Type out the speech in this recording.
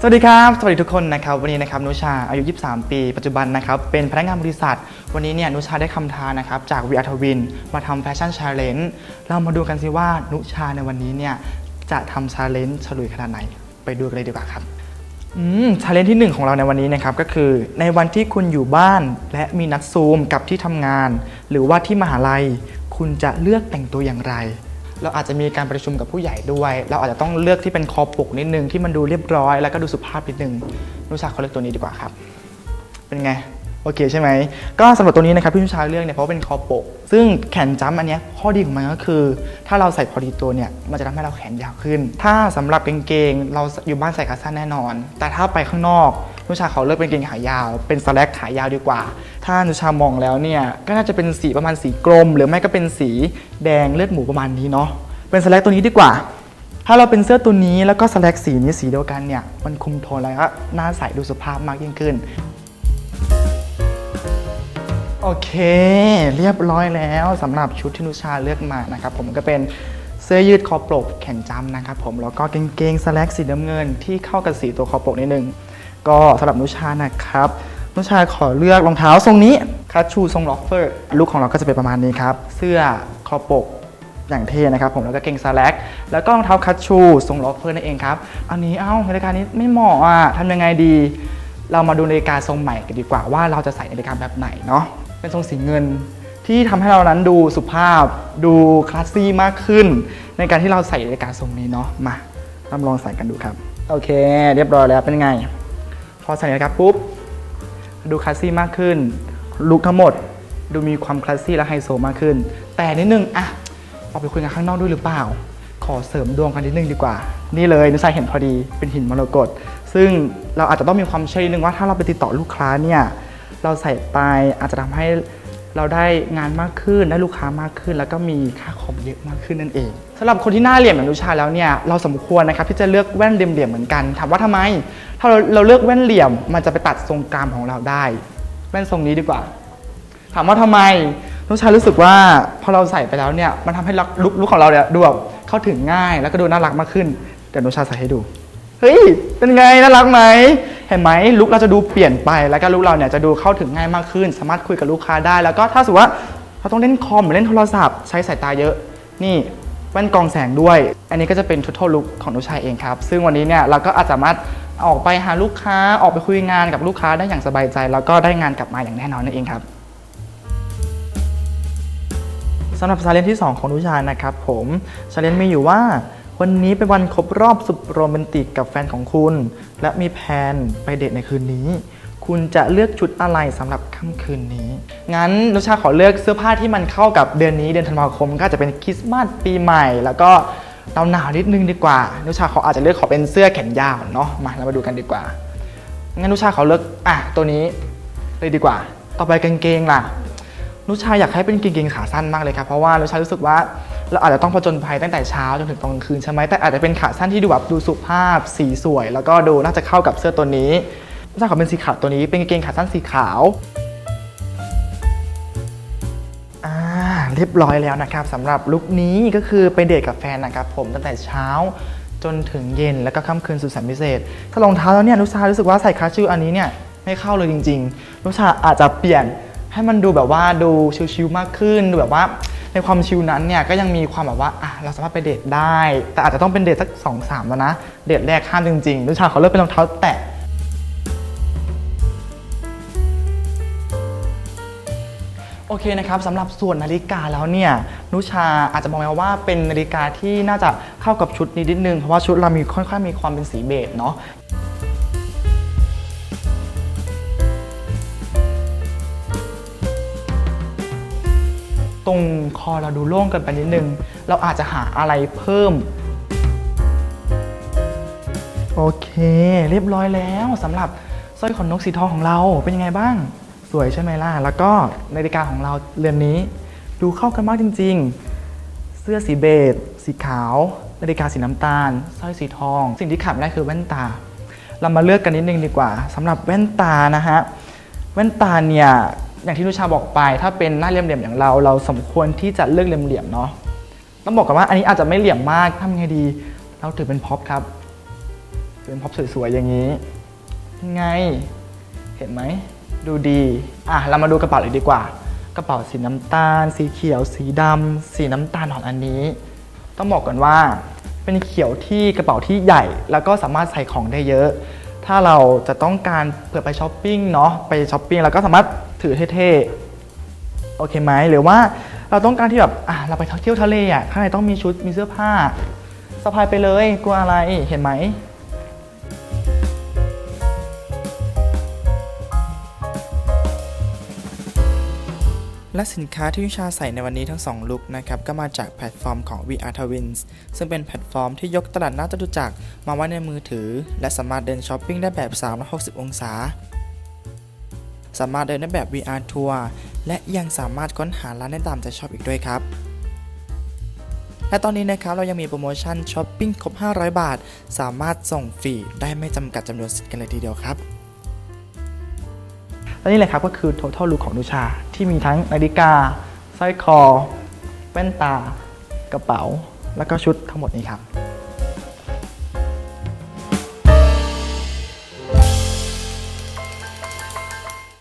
สวัสดีครับ สวัสดีทุกคนนะครับ วันนี้นะครับนุชาอายุ 23 ปี ปัจจุบันนะครับเป็นพนักงานบริษัท วันนี้เนี่ยนุชาได้คำท้านะครับจากวีอาร์ทวินมาทำแฟชั่นชาเลนจ์เรามาดูกันสิว่านุชาในวันนี้เนี่ยจะทำชาเลนจ์ฉลุยขนาดไหน ไปดูกันเลยดีกว่าครับอืมชาเลนจ์ที่หนึ่งของเราในวันนี้นะครับก็คือในวันที่คุณอยู่บ้านและมีนัดซูมกับที่ทำงาน หรือว่าที่มหาลัย คุณจะเลือกแต่งตัวอย่างไร เราอาจจะมีการประชุมกับผู้ใหญ่ด้วย เราอาจจะต้องเลือกที่เป็นคอปกนิดนึงที่มันดูเรียบร้อย แล้วก็ดูสุภาพนิดนึงนุชาเขาเลือกตัวนี้ดีกว่าครับ เป็นไงโอเคใช่ไหมก็สำหรับตัวนี้นะครับที่นุชาเลือกเนี่ยเพราะเป็นคอปก ซึ่งแขนจ้ำอันนี้ข้อดีของมันก็คือ ถ้าเราใส่พอดีตัวเนี่ยมันจะทำให้เราแขนยาวขึ้น ถ้าสำหรับกางเกงเราอยู่บ้านใส่ขาสั้นแน่นอน แต่ถ้าไปข้างนอก นุชาเขาเลือกเป็นกางเกงขายาว เป็นสแลกขายาวดีกว่า ถ้านุชามองแล้วเนี่ยก็น่าจะเป็นสีประมาณสีกรม หรือไม่ก็เป็นสีแดงเลือดหมูประมาณนี้เนาะเป็นสแลกตัวนี้ดีกว่า ถ้าเราเป็นเสื้อตัวนี้แล้วก็สแลกสีนี้สีเดียวกันเนี่ยมันคุมโทนแล้วก็น่าใส่ดูสุภาพมากยิ่งขึ้นโอเค เรียบร้อยแล้วสำหรับชุดที่นุชาเลือกมานะครับผมก็เป็นเสื้อยืดคอปกแขนจำนะครับผมแล้วก็กางเกงสแลกสีน้ำเงินที่เข้ากับสีตัวคอปกนิดนึง ก็สำหรับนุชานะครับ นุชาขอเลือกรองเท้าทรงนี้คัชชูทรงล็อกเฟอร์ลุคของเราก็จะเป็นประมาณนี้ครับ เสื้อคอปกอย่างเท่นะครับผมแล้วก็เกงสแลกแล้วก็รองเท้าคัชชูทรงล็อกเฟอร์นั่นเองครับ อันนี้เอ้านาฬิกานี้ไม่เหมาะอะทำยังไงดี เรามาดูนาฬิกาทรงใหม่กันดีกว่าว่าเราจะใส่นาฬิกาแบบไหนเนาะเป็นทรงสีเงินที่ทำให้เรานั้นดูสุภาพดูคลาสซี่มากขึ้น ในการที่เราใส่นาฬิกาทรงนี้เนาะมาลองใส่กันดูครับ โอเค เรียบร้อยแล้วเป็นไง อใส่นาฬิกาปุ๊บ ดูคลาสซี่มากขึ้น ลุคทั้งหมด ดูมีความคลาสซี่และไฮโซมากขึ้น แต่นิดนึงอะออกไปคุยกันข้างนอกด้วยหรือเปล่า ขอเสริมดวงกันนิดนึงดีกว่า นี่เลยนุชาเห็นพอดีเป็นหินมรกตซึ่งเราอาจจะต้องมีความเชื่อนิดนึงว่าถ้าเราไปติดต่อลูกค้าเนี่ยเราใส่ไปอาจจะทำให้เราได้งานมากขึ้นได้ลูกค้ามากขึ้น แล้วก็มีค่าคอมเยอะมากขึ้นนั่นเองสำหรับคนที่หน้าเหลี่ยมอย่างนุชาแล้วเนี่ยเราสมควรนะครับที่จะเลือกแว่นเหลี่ยมเหมือนกันถามว่าทำไม ถ้าเราเราเลือกแว่นเหลี่ยม มันจะไปตัดทรงกรามของเราได้ แว่นทรงนี้ดีกว่า ถามว่าทำไมนุชารู้สึกว่าพอเราใส่ไปแล้วเนี่ยมันทำให้ลุคลุคของเราเนี่ยดูแบบเข้าถึงง่ายแล้วก็ดูน่ารักมากขึ้นเดี๋ยวนุชาใส่ให้ดูเฮ้ยเป็นไงน่ารักไหมเห็นไหมลุคเราจะดูเปลี่ยนไปแล้วก็ลุคเราเนี่ยจะดูเข้าถึงง่ายมากขึ้น สามารถคุยกับลูกค้าได้ แล้วก็ถ้าสมมติว่าเราต้องเล่นคอมหรือเล่นโทรศัพท์ ใช้สายตาเยอะ นี่แว่นกองแสงด้วย อันนี้ก็จะเป็นทุตโทลุคของนุชาเองครับ ซึ่งวันนี้เนี่ยเราก็อาจสามารถ ออกไปหาลูกค้าออกไปคุยงานกับลูกค้าได้อย่างสบายใจ แล้วก็ได้งานกลับมาอย่างแน่นอนนั่นเองครับสำหรับชาเลนจ์ที่ 2 ของนุชานะครับผมชาเลนจ์มีอยู่ว่าวันนี้เป็นวันครบรอบสุดโรแมนติกกับแฟนของคุณ และมีแผนไปเดทในคืนนี้ คุณจะเลือกชุดอะไรสำหรับค่ำคืนนี้ งั้นนุชาขอเลือกเสื้อผ้าที่มันเข้ากับเดือนนี้เดือนธันวาคม ก็จะเป็นคริสต์มาสปีใหม่ แล้วก็ หนาวหนาวนิดนึงดีกว่านุชาเขออาจจะเลือกขอเป็นเสื้อแขนยาวเนาะมาเรามาดูกันดีกว่างั้นนุชาเขอเลือกอะตัวนี้เลยดีกว่า ต่อไปกางเกงล่ะนุชาอยากให้เป็นกางเกงขาสั้นมากเลยครับเพราะว่านุชารู้สึกว่าเราอาจจะต้องผจญภัยตั้งแต่เช้าจนถึงตอนกลางคืนใช่ไหมแต่อาจจะเป็นขาสั้นที่ดูแบบดูสุภาพสีสวย แล้วก็ดูน่าจะเข้ากับเสื้อตัวนี้นุชาขอเป็นสีขาวตัวนี้เป็นกางเกงขาสั้นสีขาว เรียบร้อยแล้วนะครับสำหรับลุคนี้ก็คือไปเดทกับแฟนนะครับผมตั้งแต่เช้าจนถึงเย็นแล้วก็ค่ำคืนสุดแสนพิเศษ ถ้ารองเท้าแล้วเนี่ยนุชารู้สึกว่าใส่คาชูอันนี้เนี่ยไม่เข้าเลยจริงๆนุชาอาจจะเปลี่ยนให้มันดูแบบว่าดูชิลๆมากขึ้นดูแบบว่าในความชิลนั้นเนี่ยก็ยังมีความแบบว่าอะเราสามารถไปเดทได้ แต่อาจจะต้องเป็นเดทสักสองสามแล้วนะ เดทแรกห้ามจริงๆนุชาเขาเลือกเป็นรองเท้าแตะ โอเคนะครับสำหรับส่วนนาฬิกาแล้วเนี่ยนุชาอาจจะมองว่าเป็นนาฬิกาที่น่าจะเข้ากับชุดนี้นิดนึง เพราะว่าชุดเรามีค่อนข้างมีความเป็นสีเบจเนาะตรงคอเราดูโล่งเกันไปนิดนึง เราอาจจะหาอะไรเพิ่ม โอเค เรียบร้อยแล้วสำหรับสร้อยขนนกสีทองของเราเป็นยังไงบ้าง สวยใช่ไหมล่ะ แล้วก็นาฬิกาของเราเรือนนี้ ดูเข้ากันมากจริง ๆ เสื้อสีเบจสีขาว นาฬิกาสีน้ำตาลสร้อยสีทอง สิ่งที่ขาดไม่ได้คือแว่นตา เรามาเลือกกันนิดนึงดีกว่าสำหรับแว่นตานะฮะแว่นตาเนี่ยอย่างที่นุชาบอกไป ถ้าเป็นหน้าเหลี่ยมๆอย่างเรา เราสมควรที่จะเลือกเหลี่ยมๆเนาะต้องบอกกันว่าอันนี้อาจจะไม่เหลี่ยมมากทำไงดี เราถือเป็นพ็อปครับเป็นพ็อปสวยๆอย่างนี้ยังไง เห็นไหม ดูดี อะ เรามาดูกระเป๋าเลยดีกว่า กระเป๋าสีน้ำตาล สีเขียว สีดำ สีน้ำตาลของอันนี้ ต้องบอกก่อนว่า เป็นเขียวที่กระเป๋าที่ใหญ่ แล้วก็สามารถใส่ของได้เยอะ ถ้าเราจะต้องการเผื่อไปช้อปปิ้งเนาะ ไปช้อปปิ้งเราก็สามารถถือเท่ๆ โอเคไหม หรือว่าเราต้องการที่แบบอะเราไปเที่ยวทะเลอะ ข้างในต้องมีชุด มีเสื้อผ้า สะพายไปเลย กลัวอะไร เห็นไหม และสินค้าที่วิชาใส่ในวันนี้ทั้ง 2 ลุคนะครับ ก็มาจากแพลตฟอร์มของ VR Twins ซึ่งเป็นแพลตฟอร์มที่ยกตลาดหน้าจตุจักรมาไว้ในมือถือ และสามารถเดินช้อปปิ้งได้แบบ 360 องศา สามารถเดินได้แบบ VR ทัวร์และยังสามารถค้นหาร้านได้ตามใจชอบอีกด้วยครับและตอนนี้นะครับเรายังมีโปรโมชั่นช้อปปิ้งครบ 500 บาท สามารถส่งฟรีได้ไม่จำกัดจำนวนสิทธิ์กันเลยทีเดียวครับ และนี่แหละครับก็คือ total look ของนุชา ที่มีทั้งนาฬิกาสร้อยคอ แว่นตา กระเป๋า แล้วก็ชุดทั้งหมดนี้ครับ